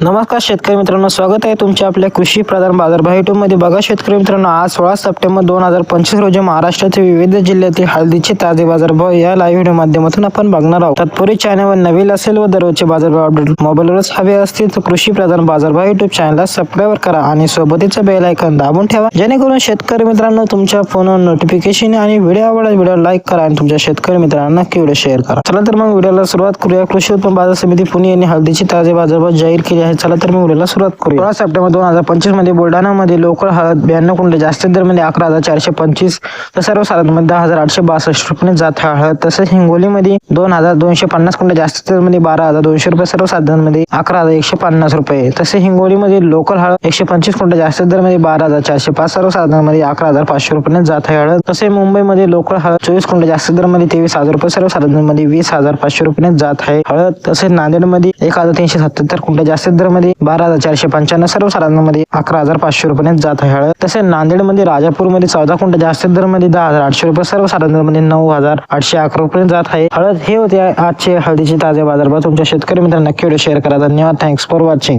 नमस्कार शेतकरी मित्रांनो स्वागत आहे तुमच्या आपल्या कृषी प्रधान बाजारमध्ये. बघा शेतकरी मित्रांनो आज सोळा सप्टेंबर दोन हजार पंचवीस रोजी महाराष्ट्रातील विविध जिल्ह्यातील हळदीचे ताजे बाजारभाव या लाईव्ह व्हिडिओ माध्यमातून आपण बघणार आहोत. तत्पूर्वी चॅनलवर नवीन असेल व दररोजचे बाजारभाव अपडेट मोबाईलवरच हवे असतील तर कृषी प्रधान बाजारभाव युट्यूब चॅनलला सबस्क्राईब करा आणि सोबतीचा बेल आयकॉन दाबून ठेवा. जेणेकरून शेतकरी मित्रांनो तुमच्या फोनवर नोटिफिकेशन आणि व्हिडिओ आवडला व्हिडिओ लाईक करा आणि तुमच्या शेतकरी मित्रांना नक्की व्हिडिओ शेअर करा. चला तर मग व्हिडिओला सुरुवात करूया. कृषी उत्पन्न बाजार समिती पुणे यांनी हळदीचे ताजे बाजारभाव जाहीर केले आहे चला तर मी उरेला सुरुवात करू सोळा सप्टेंबर दोन हजार पंचवीसमध्ये बुलढाणामध्ये लोकल हळद ब्याण्णव कुंड जास्त दरमध्ये अकरा हजार चारशे पंचवीस तर सर्वसाधारण दहा हजार आठशे बासष्ट रुपये जात आहे हळद. तसंच हिंगोलीमध्ये दोन हजार दोनशे पन्नास कुंड जास्त दरमध्ये बारा हजार दोनशे रुपये सर्वसाधारणमध्ये अकरा हजार एकशे पन्नास रुपये. तसे हिंगोलीमध्ये लोकल हळद एकशे पंचवीस कुंड जास्त दरमध्ये बारा हजार चारशे पाच सर्वसाधारणमध्ये अकरा हजार पाचशे रुपये जात आहे हळद. तसे मुंबईमध्ये लोकल हळद चोवीस कुंटल जास्त दरमध्ये तेवीस हजार रुपये सर्वसाधारणमध्ये वीस हजार पाचशे रुपये जात आहे हळद. तसेच नांदेडमध्ये एक हजार तीनशे सत्याहत्तर कुंड जास्त दरमध्ये बारा हजार चारशे पंच्याण्णव सर्वमध्ये अकरा हजार पाचशे रुपये जात आहे हळद. तसेच नांदेडमध्ये राजापूरमध्ये चौदा कुंट जास्त दरमध्ये दहा हजार आठशे रुपये सर्वमध्ये नऊ हजार आठशे अकरा रुपये जात आहे. हळद हे होते आजचे हळदीचे ताजे बाजारभाव. तुमच्या शेतकरी मित्रांना नक्की शेअर करा. धन्यवाद. Thanks for watching